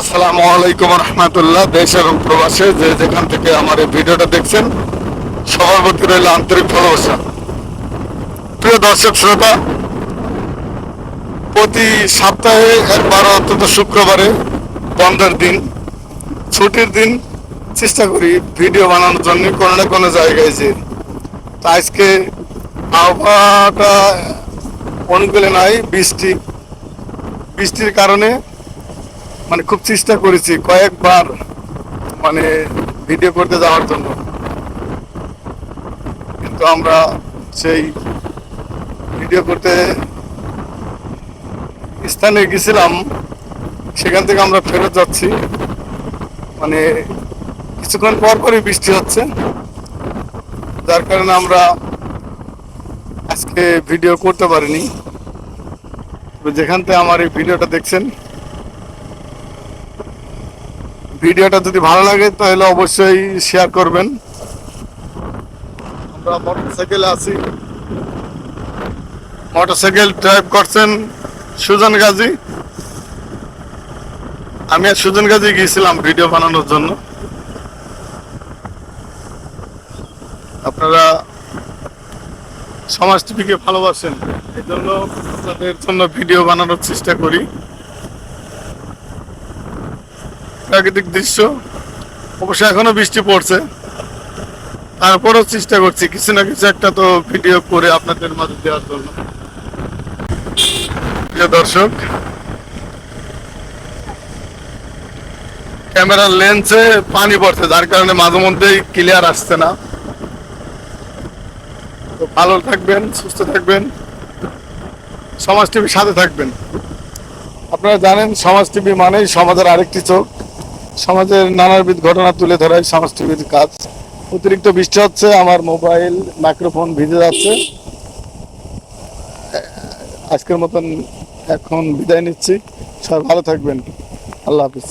আসসালামু আলাইকুম রহমতুল্লাহ, দেশ এবং প্রবাসে যে যেখান থেকে আমার এই ভিডিওটা দেখছেন, সবার প্রতি রইল আন্তরিক ভালোবাসা। প্রিয় দর্শক শ্রোতা, প্রতি সপ্তাহে একবার অন্তত শুক্রবারে বন্ধের দিন, ছুটির দিন, চেষ্টা করি ভিডিও বানানোর জন্য কোনো না কোনো জায়গায় যে। আজকে আবহাওয়াটা অনুকূলে নাই, বৃষ্টি বৃষ্টির কারণে মানে খুব চেষ্টা করেছি কয়েকবার মানে ভিডিও করতে যাওয়ার জন্য। কিন্তু আমরা সেই ভিডিও করতে স্থানে গেছিলাম, সেখান থেকে আমরা ফেরত যাচ্ছি। মানে কিছুক্ষণ পর পরই বৃষ্টি হচ্ছে। যার কারণে আমরা আজকে ভিডিও করতে পারিনি। তো যেখান থেকে আমার এই ভিডিওটা দেখছেন, ভিডিওটা যদি ভালো লাগে তাহলে অবশ্যই শেয়ার করবেন। আমরা মোটরসাইকেলে আছি। মোটরসাইকেল ড্রাইভ করছেন সুজন গাজী। আমি আর সুজন গাজী গিয়েছিলাম ভিডিও বানানোর জন্য। আপনারা সমাজ টিভিকে ভালোবাসেন। এই জন্য আপনাদের জন্য ভিডিও বানানোর চেষ্টা করি। প্রাকৃতিক দৃশ্য। অবশ্য এখনও বৃষ্টি পড়ছে। তারপরও চেষ্টা করছি, কিছু না কিছু একটা তো ভিডিও করে আপনাদের মাঝে দেওয়ার জন্য। প্রিয় দর্শক, ক্যামেরার লেন্সে পানি পড়ছে, যার কারণে মাঝে মধ্যেই ক্লিয়ার আসছে না। তো ভালো থাকবেন, সুস্থ থাকবেন। সমাজ টিভির সাথে থাকবেন। আপনারা জানেন, সমাজ টিভি মানেই সমাজের আরেকটি চোখ। সমাজের নানাবিধ ঘটনা তুলে ধরাই সমাজ টিভির কাজ। অতিরিক্ত বৃষ্টি হচ্ছে, আমার মোবাইল মাইক্রোফোন ভিজে যাচ্ছে। আজকের মতন এখন বিদায় নিচ্ছি। সবাই ভালো থাকবেন। আল্লাহ হাফিজ।